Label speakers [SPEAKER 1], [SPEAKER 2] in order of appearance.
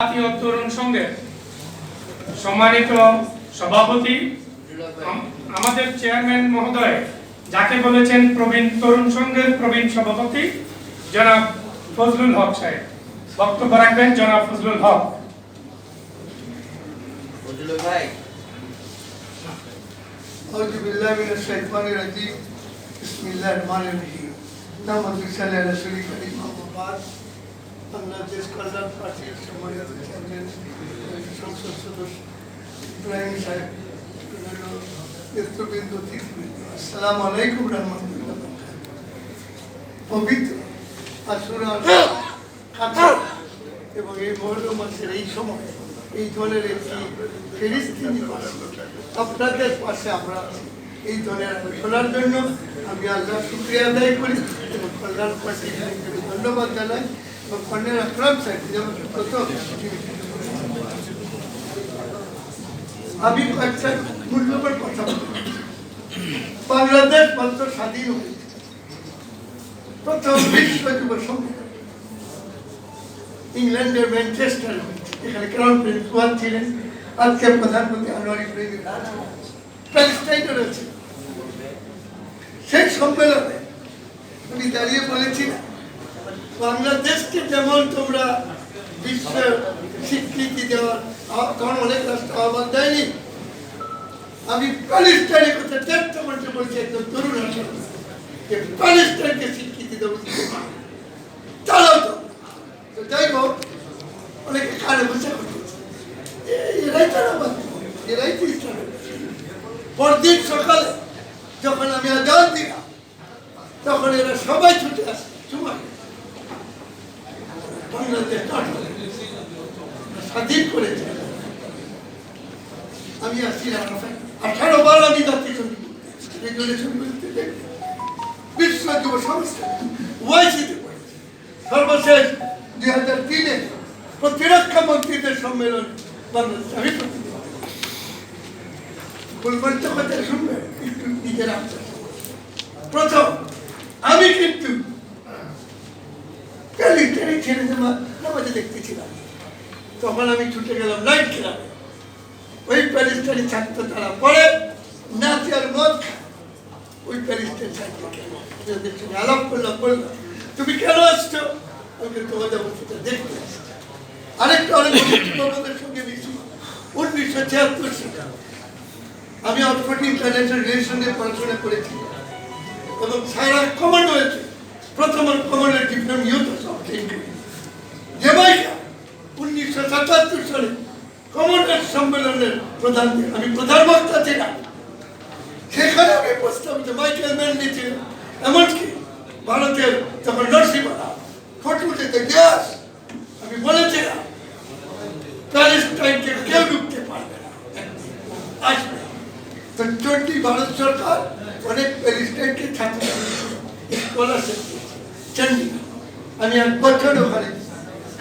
[SPEAKER 1] জাতীয় তরুণ সংঘের সম্মানিত সভাপতি আম- আমাদের চেয়ারম্যান মহোদয় যাকে বলেছেন প্রবীণ তরুণ সংঘের প্রবীণ সভাপতি জনাব ফজলুল হক সাহেব বক্তব্য রাখবেন জনাব ফজলুল হক
[SPEAKER 2] বুঝলো ভাই
[SPEAKER 3] أعوذ بالله من الشيطان الرجيم بسم الله الرحمن الرحيم نحمد صلى على رسول الكريم أما بعد বাংলাদেশ কল্যাণ পার্টির সম্মানিত চেয়ারম্যান, সংসদ সদস্য, ইব্রাহিম সাহেব আলাইকুম রহমতুল্লাহ পবিত্র এবং এই মহরম মাসের এই সময় এই দলের একটি ফিরিস্তিনি আপনাদের পাশে আমরা। এই দলের আলোচনার জন্য আমি আল্লাহ শুক্রিয়া আদায় করি এবং কল্যাণ পার্টির ধন্যবাদ জানাই। আকরাম সাহেব যেমন প্রথম আমি কয়েকটা মূল্যবান কথা। বাংলাদেশ মাত্র স্বাধীন প্রথম বিশ্ব যুব ইংল্যান্ডের ম্যানচেস্টার এখানে ক্রাউন প্রিন্স ওয়ান ছিলেন আজকে প্রধানমন্ত্রী আনোয়ার প্যালেস্টাইনে রয়েছে সেই সম্মেলনে আমি দাঁড়িয়ে বলেছিলাম বাংলাদেশকে যেমন তোমরা বিশ্বের স্বীকৃতি দেওয়ার তখন অনেক রাষ্ট্র আহ্বান দেয়নি, আমি প্যালেস্টাইনের কথা দেড়টা মধ্যে বলছি একদম তরুণ আসলে যে প্যালেস্টাইনকে স্বীকৃতি দেবো। চালাও তো। যাই হোক, অনেকে কানে বসে এরাই তারা এরাই তো। পরদিন সকালে যখন আমি আজাদ দিলাম, তখন এরা সবাই ছুটে আসে। আমি আঠারো বার আমি বিশ্ব যুব সংস্থা সর্বশেষ দুই হাজার তিনে প্রতিরক্ষা মন্ত্রীদের সম্মেলন বাংলাদেশ। আমি প্রতিনিধি নিজের প্রথম আমি কিন্তু প্যালিটারি ছেড়ে দেওয়া নামাজে দেখতেছিলাম। তখন আমি ছুটে গেলাম নাইট ক্লাবে। ওই প্যালিস্টারি ছাত্র তারা পড়ে নাচে আর মদ ওই প্যারিসের ছাত্রকে আলাপ করলাম বললাম তুমি কেন আসছো? আমি তোমাদের অবস্থা দেখতে আরেকটা অনেক তোমাদের সঙ্গে মিশি। উনিশশো ছিয়াত্তর সালে আমি অক্সফোর্ড ইন্টারন্যাশনাল রিলেশনে পড়াশোনা করেছি এবং সারা কমান্ড হয়েছে। প্রথম কমান্ডের ডিপ্লোম ইউথ জেমাইকা উনিশশো সাতাত্তর সালে কমান্ডার সম্মেলনের প্রধান আমি প্রধান বক্তা ছিলাম সেখানে আমি প্রস্তাবিত মাইকেল ম্যান্ডি ছিলেন, এমনকি ভারতের তখন নরসিংহরা ফটো যেতে গ্যাস আমি বলেছিলাম, প্যালেস্টাইনকে কেউ ঢুকতে পারবে না। আসবে। তো চলতি ভারত সরকার অনেক প্যালেস্টাইনকে ছাত্র স্কলারশিপ চন্ডীগড় আমি এক বছর ওখানে